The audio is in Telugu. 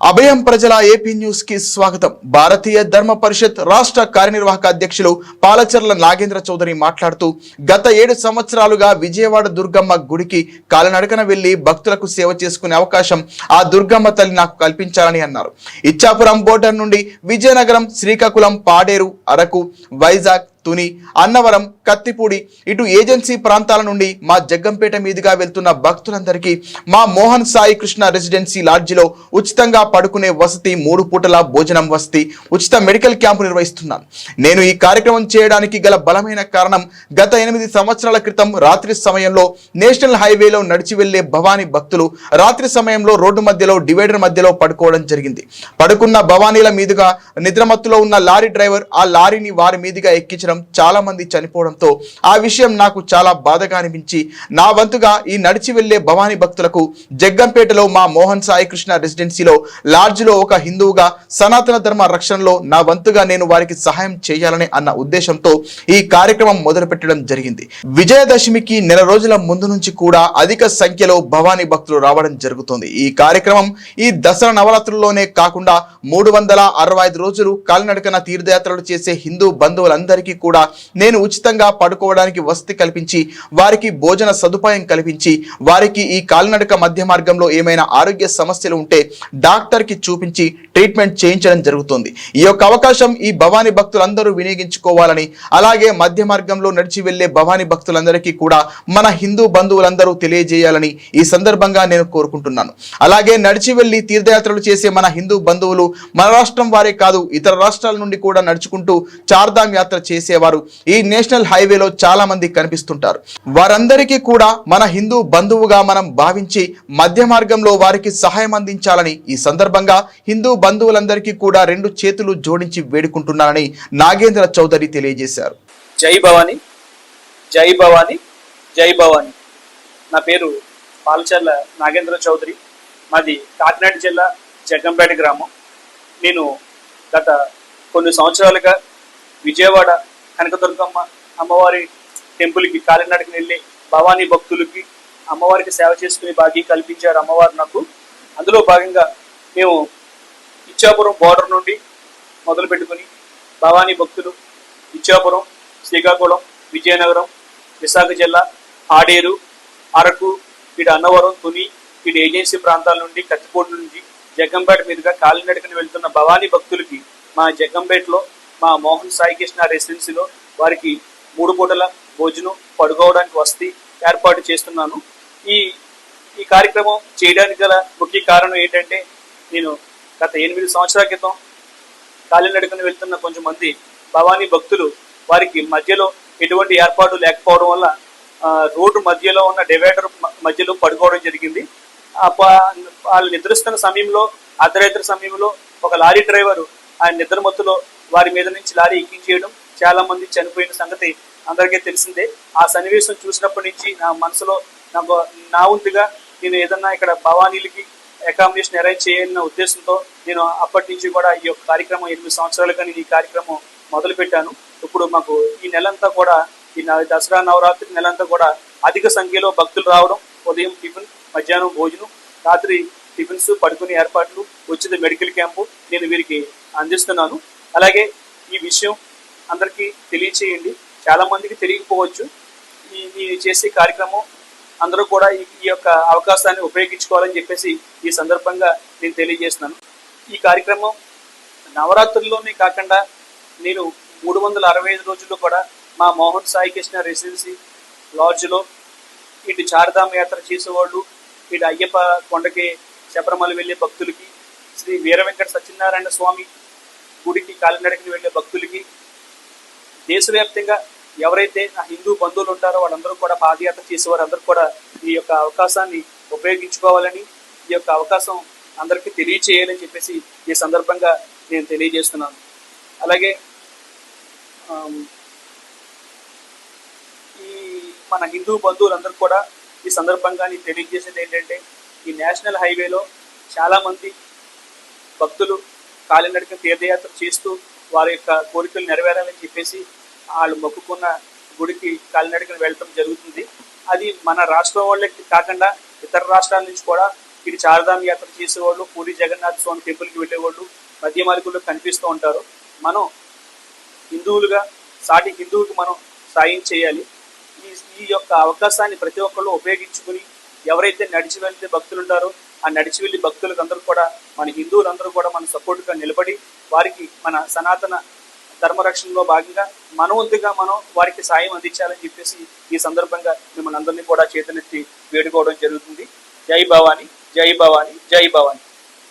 అభయం ప్రజల ఏపీ న్యూస్కి స్వాగతం. భారతీయ ధర్మ పరిషత్ రాష్ట్ర కార్యనిర్వాహక అధ్యక్షులు పాలచర్ల నాగేంద్ర చౌదరి మాట్లాడుతూ గత ఏడు సంవత్సరాలుగా విజయవాడ దుర్గమ్మ గుడికి కాలినడకన వెళ్ళి భక్తులకు సేవ చేసుకునే అవకాశం ఆ దుర్గమ్మ తల్లి నాకు కల్పించాలని అన్నారు. ఇచ్చాపురం బోర్డర్ నుండి విజయనగరం శ్రీకాకుళం పాడేరు అరకు వైజాగ్ తుని అన్నవరం కత్తిపూడి ఇటు ఏజెన్సీ ప్రాంతాల నుండి మా జగ్గంపేట మీదుగా వెళ్తున్న భక్తులందరికీ మా మోహన్ సాయి కృష్ణ రెసిడెన్సీ లాడ్జిలో ఉచితంగా పడుకునే వసతి మూడు పూటల భోజనం వసతి ఉచిత మెడికల్ క్యాంపు నిర్వహిస్తున్నాను. నేను ఈ కార్యక్రమం చేయడానికి గల బలమైన కారణం గత ఎనిమిది సంవత్సరాల క్రితం రాత్రి సమయంలో నేషనల్ హైవేలో నడిచి వెళ్ళే భవానీ భక్తులు రాత్రి సమయంలో రోడ్డు మధ్యలో డివైడర్ మధ్యలో పడుకోవడం జరిగింది. పడుకున్న భవానీల మీదుగా నిద్రమత్తులో ఉన్న లారీ డ్రైవర్ ఆ లారీని వారి మీదుగా ఎక్కించడం చాలా మంది చనిపోవడంతో ఆ విషయం నాకు చాలా బాధగా అనిపించి నా వంతుగా ఈ నడిచి వెళ్ళే భవానీ భక్తులకు జగ్గంపేటలో మా మోహన్ సాయి కృష్ణ రెసిడెన్సీలో లాడ్జ్లో ఒక హిందువుగా సనాతన ధర్మ రక్షణలో నా వంతుగా నేను వారికి సహాయం చేయాలని అన్న ఉద్దేశంతో ఈ కార్యక్రమం మొదలుపెట్టడం జరిగింది. విజయదశమికి నెల రోజుల ముందు నుంచి కూడా అధిక సంఖ్యలో భవానీ భక్తులు రావడం జరుగుతుంది. ఈ కార్యక్రమం ఈ దసరా నవరాత్రుల్లోనే కాకుండా మూడు వందల అరవై ఐదు రోజులు కాలినడకన తీర్థయాత్రలు చేసే హిందూ బంధువులందరికీ కూడా నేను ఉచితంగా పడుకోవడానికి వసతి కల్పించి వారికి భోజన సదుపాయం కల్పించి వారికి ఈ కాలినడక మధ్య మార్గంలో ఏమైనా ఆరోగ్య సమస్యలు ఉంటే డాక్టర్కి చూపించి ట్రీట్మెంట్ చేయించడం జరుగుతుంది. ఈ యొక్క అవకాశం ఈ భవానీ భక్తులందరూ వినియోగించుకోవాలని అలాగే మధ్య మార్గంలో నడిచి వెళ్ళే భవానీ భక్తులందరికీ కూడా మన హిందూ బంధువులందరూ తెలియజేయాలని ఈ సందర్భంగా నేను కోరుకుంటున్నాను. అలాగే నడిచి వెళ్ళి తీర్థయాత్రలు చేసే మన హిందూ బంధువులు మన రాష్ట్రం వారే కాదు ఇతర రాష్ట్రాల నుండి కూడా నడుచుకుంటూ చార్ధామ్ యాత్ర చేసేవారు. ఈ నేషనల్ హైవేలో చాలా మంది కనిపిస్తుంటారు. వారందరికీ కూడా మన హిందూ బంధువుగా మనం భావించి మధ్య మార్గంలో వారికి సహాయం అందించాలని ఈ సందర్భంగా హిందూ బంధువులందరికీ కూడా రెండు చేతులు జోడించి వేడుకుంటున్నానని నాగేంద్ర చౌదరి తెలియజేశారు. జై భవాని జై భవాని జై భవాని. నా పేరు పాలచర్ల నాగేంద్ర చౌదరి. మాది కాకినాడ జిల్లా జగ్గంపేట గ్రామం. నేను గత కొన్ని సంవత్సరాలుగా విజయవాడ కనకదుర్గమ్మ అమ్మవారి టెంపుల్కి కాలినడకని వెళ్ళి భవానీ భక్తులకి అమ్మవారికి సేవ చేసుకునే భాగ్యం కల్పించారు అమ్మవారు నాకు. అందులో భాగంగా మేము ఇచ్చాపురం బోర్డర్ నుండి మొదలు పెట్టుకుని భవానీ భక్తులు ఇచ్చాపురం శ్రీకాకుళం విజయనగరం విశాఖ జిల్లా ఆడేరు అరకు ఇటు అన్నవరం తుని ఇటు ఏజెన్సీ ప్రాంతాల నుండి కత్తిపోటు నుండి జగ్గంపేట మీదుగా కాలినడకని వెళ్తున్న భవానీ భక్తులకి మా జగ్గంపేటలో మా మోహన్ సాయి కృష్ణ రెసిడెన్సీలో వారికి మూడు పూటల భోజనం పడుకోవడానికి వసతి ఏర్పాటు చేస్తున్నాను. ఈ ఈ కార్యక్రమం చేయడానికి గల ముఖ్య కారణం ఏంటంటే నేను గత ఎనిమిది సంవత్సరాల క్రితం కాలినడకన వెళ్తున్న కొంచెం మంది భవానీ భక్తులు వారికి మధ్యలో ఎటువంటి ఏర్పాటు లేకపోవడం వల్ల రోడ్డు మధ్యలో ఉన్న డివైడర్ మధ్యలో పడుకోవడం జరిగింది. వాళ్ళు నిద్రిస్తున్న సమయంలో అర్ధరాత్రి సమయంలో ఒక లారీ డ్రైవర్ ఆ నిద్రమత్తులో వారి మీద నుంచి లారీ ఎక్కించేయడం చాలా మంది చనిపోయిన సంగతి అందరికీ తెలిసిందే. ఆ సన్నివేశం చూసినప్పటి నుంచి నా మనసులో నాకు నా వంతుగా నేను ఏదన్నా ఇక్కడ భవానీలకి అకామిడేషన్ అరేంజ్ చేయాలన్న ఉద్దేశంతో నేను అప్పటి నుంచి కూడా ఈ యొక్క కార్యక్రమం ఎనిమిది సంవత్సరాలుగా నేను ఈ కార్యక్రమం మొదలు పెట్టాను ఇప్పుడు మాకు ఈ నెలంతా కూడా ఈ దసరా నవరాత్రి నెలంతా కూడా అధిక సంఖ్యలో భక్తులు రావడం ఉదయం టిఫిన్ మధ్యాహ్నం భోజనం రాత్రి టిఫిన్స్ పడుకునే ఏర్పాట్లు ఉచిత మెడికల్ క్యాంపు నేను వీరికి అందిస్తున్నాను. అలాగే ఈ విషయం అందరికీ తెలియచేయండి. చాలామందికి తెలియకపోవచ్చు. ఈ చేసే కార్యక్రమం అందరూ కూడా ఈ యొక్క అవకాశాన్ని ఉపయోగించుకోవాలని చెప్పేసి ఈ సందర్భంగా నేను తెలియజేస్తున్నాను. ఈ కార్యక్రమం నవరాత్రుల్లోనే కాకుండా నేను మూడు వందల అరవై ఐదు రోజుల్లో కూడా మా మోహన్ సాయి కృష్ణ రెసిడెన్సీ లాడ్జ్లో ఇటు చారధామ యాత్ర చేసేవాళ్ళు ఇటు అయ్యప్ప కొండకి శబరిమల వెళ్ళే భక్తులకి శ్రీ వీర వెంకట సత్యనారాయణ స్వామి గుడికి కాలినడకి వెళ్ళే భక్తులకి దేశవ్యాప్తంగా ఎవరైతే నా హిందూ బంధువులు ఉంటారో వాళ్ళందరూ కూడా పాదయాత్ర చేసేవారు అందరూ కూడా ఈ యొక్క అవకాశాన్ని ఉపయోగించుకోవాలని ఈ యొక్క అవకాశం అందరికీ తెలియచేయాలని చెప్పేసి ఈ సందర్భంగా నేను తెలియజేస్తున్నాను. అలాగే ఈ మన హిందూ బంధువులందరూ కూడా ఈ సందర్భంగా నేను తెలియజేసేది ఏంటంటే ఈ నేషనల్ హైవేలో చాలామంది భక్తులు కాలినడక తీర్థయాత్ర చేస్తూ వారి యొక్క కోరికలు నెరవేరాలని చెప్పేసి వాళ్ళు మొక్కుకున్న గుడికి కాలినడకన వెళ్ళటం జరుగుతుంది. అది మన రాష్ట్రం వాళ్ళకి కాకుండా ఇతర రాష్ట్రాల నుంచి కూడా ఇటు చారధామ యాత్ర చేసేవాళ్ళు పూరి జగన్నాథ స్వామి టెంపుల్కి వెళ్ళేవాళ్ళు మధ్య మార్గంలో కనిపిస్తూ ఉంటారు. మనం హిందువులుగా సాటి హిందువులకు మనం సాయం చేయాలి. ఈ ఈ యొక్క అవకాశాన్ని ప్రతి ఒక్కళ్ళు ఉపయోగించుకుని ఎవరైతే నడిచి వెళ్తే భక్తులు ఉంటారో ఆ నడిచి వెళ్ళి భక్తులకు అందరూ కూడా మన హిందువులందరూ కూడా మన సపోర్ట్గా నిలబడి వారికి మన సనాతన ధర్మరక్షణలో భాగంగా మనవంతుగా మనం వారికి సాయం అందించాలని చెప్పేసి ఈ సందర్భంగా మిమ్మల్ని అందరినీ కూడా చేతనెత్తి వేడుకోవడం జరుగుతుంది. జై భవాని జై భవాని జై భవాని.